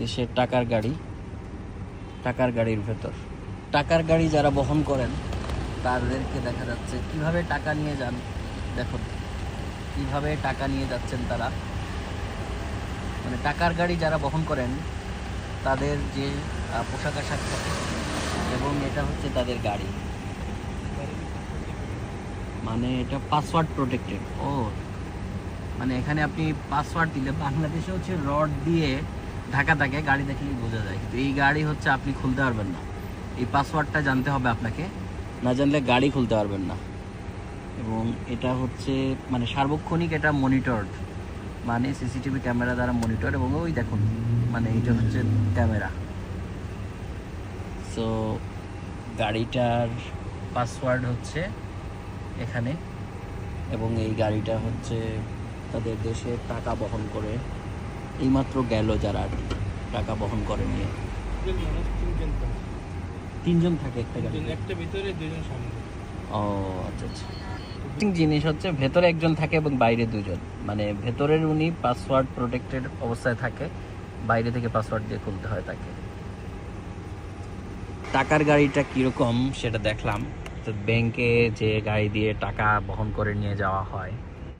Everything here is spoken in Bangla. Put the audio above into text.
দেশের টাকার গাড়ি, টাকার গাড়ির ভেতর। টাকার গাড়ি যারা বহন করেন, তাদেরকে দেখা যাচ্ছে কীভাবে টাকা নিয়ে যান দেখুন কীভাবে টাকা নিয়ে যাচ্ছেন তারা। মানে টাকার গাড়ি যারা বহন করেন, তাদের যে পোশাক আশাক থাকে, এবং এটা হচ্ছে তাদের গাড়ি। মানে এটা পাসওয়ার্ড প্রোটেক্টেড ও মানে এখানে আপনি পাসওয়ার্ড দিলে বাংলাদেশে হচ্ছে রড দিয়ে ঢাকা থাকে, গাড়ি দেখলেই বোঝা যায়। কিন্তু এই গাড়ি হচ্ছে আপনি খুলতে পারবেন না। এই পাসওয়ার্ডটা জানতে হবে আপনাকে। না জানলে গাড়ি খুলতে পারবেন না। এবং এটা হচ্ছে মানে সার্বক্ষণিক এটা মনিটরড মানে সিসিটিভি ক্যামেরা দ্বারা মনিটর এবং ওই দেখুন মানে এটা হচ্ছে ক্যামেরা। সো গাড়িটার পাসওয়ার্ড হচ্ছে এখানে এবং এই গাড়িটা হচ্ছে তাদের দেশে টাকা বহন করে। এইমাত্র গেল যারা আর টাকা বহন করে নিয়ে। তিনজন থাকে। একটা গাড়ি একটা ভিতরে দুজন সামনে। ও আচ্ছা আচ্ছা। জিনিস হচ্ছে ভেতরে একজন থাকে এবং বাইরে দুজন। মানে ভেতরের উনি পাসওয়ার্ড প্রোটেক্টেড অবস্থায় থাকে বাইরে থেকে পাসওয়ার্ড দিয়ে খুলতে হয় তাকে। টাকার গাড়িটা কীরকম সেটা দেখলাম। তো ব্যাংকে যে গাড়ি দিয়ে টাকা বহন করে নিয়ে যাওয়া হয়